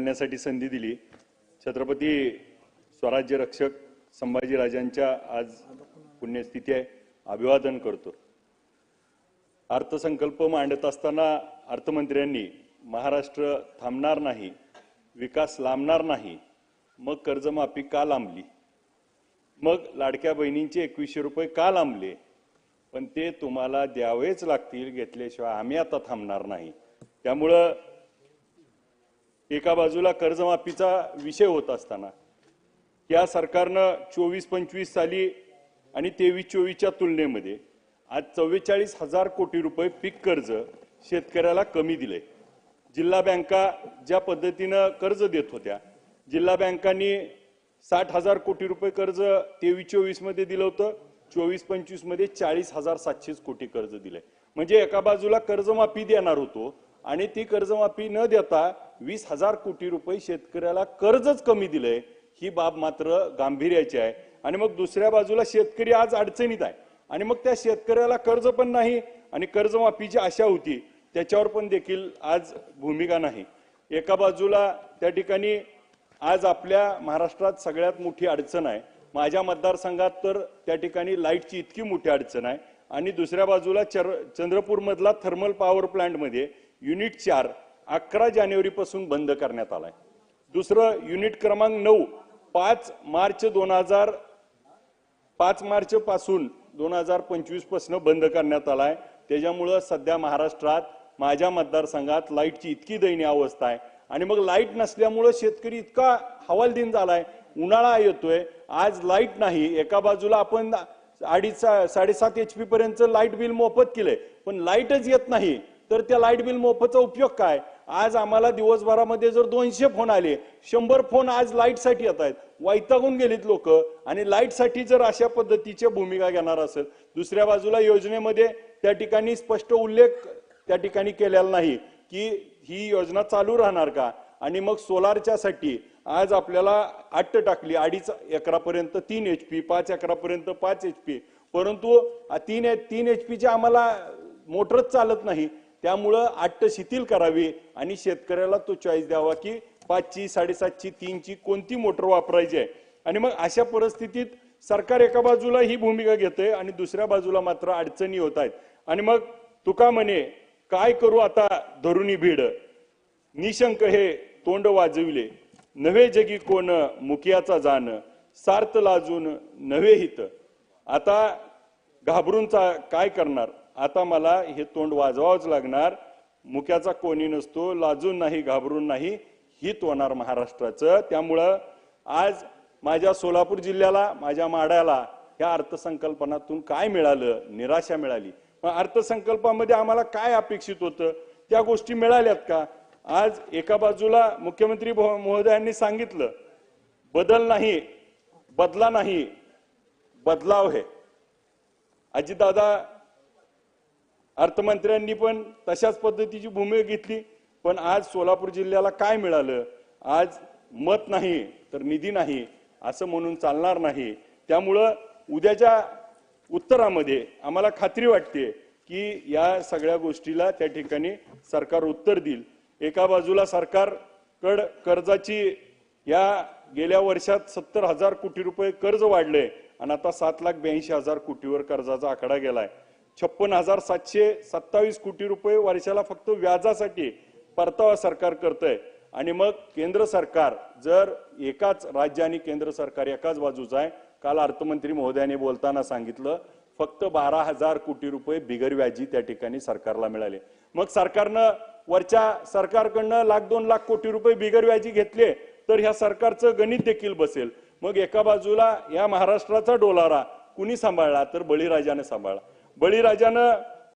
बोलण्यासाठी संधी दिली. छत्रपती स्वराज्य रक्षक संभाजीराजांच्या आज पुण्यस्थिती आहे. अभिवादन करतो. अर्थसंकल्प मांडत असताना अर्थमंत्र्यांनी महाराष्ट्र थांबणार नाही विकास लांबणार नाही मग कर्जमाफी का लांबली? मग लाडक्या बहिणींचे एकवीसशे रुपये का लांबले? पण ते तुम्हाला द्यावेच लागतील घेतल्याशिवाय आम्ही आता थांबणार नाही. त्यामुळं एका बाजूला कर्जमाफीचा विषय होत असताना या सरकारनं चोवीस पंचवीस साली आणि तेवीस चोवीसच्या तुलनेमध्ये आज चव्वेचाळीस हजार कोटी रुपये पीक कर्ज शेतकऱ्याला कमी दिले. जिल्हा बँका ज्या पद्धतीनं कर्ज देत होत्या जिल्हा बँकांनी साठ हजार कोटी रुपये कर्ज तेवीस चोवीसमध्ये दिलं होतं चोवीस पंचवीसमध्ये चाळीस हजार सातशेच कोटी कर्ज दिले. म्हणजे एका बाजूला कर्जमाफी देणार होतो आणि ती कर्जमाफी न देता वीस हजार कोटी रुपये शेतकऱ्याला कर्जच कमी दिलंय ही बाब मात्र गांभीर्याची आहे. आणि मग दुसऱ्या बाजूला शेतकरी आज अडचणीत आहे. आणि मग त्या शेतकऱ्याला कर्ज पण नाही आणि कर्जमाफीची आशा होती त्याच्यावर पण देखील आज भूमिका नाही. एका बाजूला त्या ठिकाणी आज आपल्या महाराष्ट्रात सगळ्यात मोठी अडचण आहे. माझ्या मतदारसंघात तर त्या ठिकाणी लाईटची इतकी मोठी अडचण आहे. आणि दुसऱ्या बाजूला चर चंद्रपूरमधला थर्मल पॉवर प्लांटमध्ये युनिट चार अकरा जानेवारीपासून बंद करण्यात आलाय. दुसरं युनिट क्रमांक नऊ पाच मार्च दोन हजार पाच मार्च पासून दोन हजार पंचवीसपासून बंद करण्यात आलाय. त्याच्यामुळं सध्या महाराष्ट्रात माझ्या मतदारसंघात लाईटची इतकी दयनीय अवस्था आहे. आणि मग लाइट नसल्यामुळं शेतकरी इतका हवालदिन झालाय. उन्हाळा येतोय. आज लाइट नाही. एका बाजूला आपण अडीच साडेसात एच पी पर्यंत लाइट बिल मोफत केलंय. पण लाईटच येत नाही. तर त्या लाइट बिल मोफतचा उपयोग काय? आज आम्हाला दिवसभरामध्ये जर दोनशे फोन आले शंभर फोन आज लाईटसाठी येत आहेत. वैतागून गेलीत लोक. आणि लाईटसाठी जर अशा पद्धतीच्या भूमिका घेणार असेल दुसऱ्या बाजूला योजनेमध्ये त्या ठिकाणी स्पष्ट उल्लेख त्या ठिकाणी केलेला नाही की ही योजना चालू राहणार का? आणि मग सोलारच्यासाठी आज आपल्याला अट्ट टाकली अडीच एकरापर्यंत तीन एच पी पाच एकरापर्यंत पाच एच पी परंतु तीन तीन एच पीचे आम्हाला मोटरच चालत नाही. त्यामुळं अट्ट शिथिल करावी आणि शेतकऱ्याला तो चॉईस द्यावा की पाचची साडेसातची तीनची कोणती मोटर वापरायची आहे. आणि मग अशा परिस्थितीत सरकार एका बाजूला ही भूमिका घेते आणि दुसऱ्या बाजूला मात्र अडचणी होत आहेत. आणि मग तुका म्हणे काय करू आता धरुणी भीड? निशंक हे तोंड वाजविले. नवे जगी कोण मुखियाचा जाण. सार्थ लाजून नवे हित. आता घाबरूनचा काय करणार? आता मला हे तोंड वाजवावंच लागणार. मुख्याचा कोणी नसतो लाजून नाही घाबरून नाही. हित होणार महाराष्ट्राचं. त्यामुळं आज माझ्या सोलापूर जिल्ह्याला माझ्या माड्याला या अर्थसंकल्पनातून काय मिळालं? निराशा मिळाली. मग अर्थसंकल्पामध्ये आम्हाला काय अपेक्षित होतं? त्या गोष्टी मिळाल्यात का? आज एका बाजूला मुख्यमंत्री महोदयांनी सांगितलं बदल नाही बदला नाही बदलाव है. अजितदादा अर्थमंत्र्यांनी पण तशाच पद्धतीची भूमिका घेतली पण आज सोलापूर जिल्ह्याला काय मिळालं? आज मत नाही तर निधी नाही असं म्हणून चालणार नाही. त्यामुळं उद्याच्या उत्तरामध्ये आम्हाला खात्री वाटते की या सगळ्या गोष्टीला त्या ठिकाणी सरकार उत्तर देईल. एका बाजूला सरकारकड कर्जाची या गेल्या वर्षात सत्तर हजार कोटी रुपये कर्ज वाढले आणि आता सात लाख ब्याऐंशी हजार कोटीवर कर्जाचा आकडा गेलाय. छप्पन हजार सातशे सत्तावीस कोटी रुपये वर्षाला फक्त व्याजासाठी परतावा सरकार करतंय. आणि मग केंद्र सरकार जर एकाच राज्य आणि केंद्र सरकार एकाच बाजूचं आहे काल अर्थमंत्री महोदयाने बोलताना सांगितलं फक्त बारा हजार कोटी रुपये बिगर व्याजी त्या ठिकाणी सरकारला मिळाले. मग सरकारनं वरच्या सरकारकडनं लाख दोन लाख कोटी रुपये बिगर व्याजी घेतले तर ह्या सरकारचं गणित देखील बसेल. मग एका बाजूला या महाराष्ट्राचा डोलारा कुणी सांभाळला तर बळीराजाने सांभाळला. बळीराजानं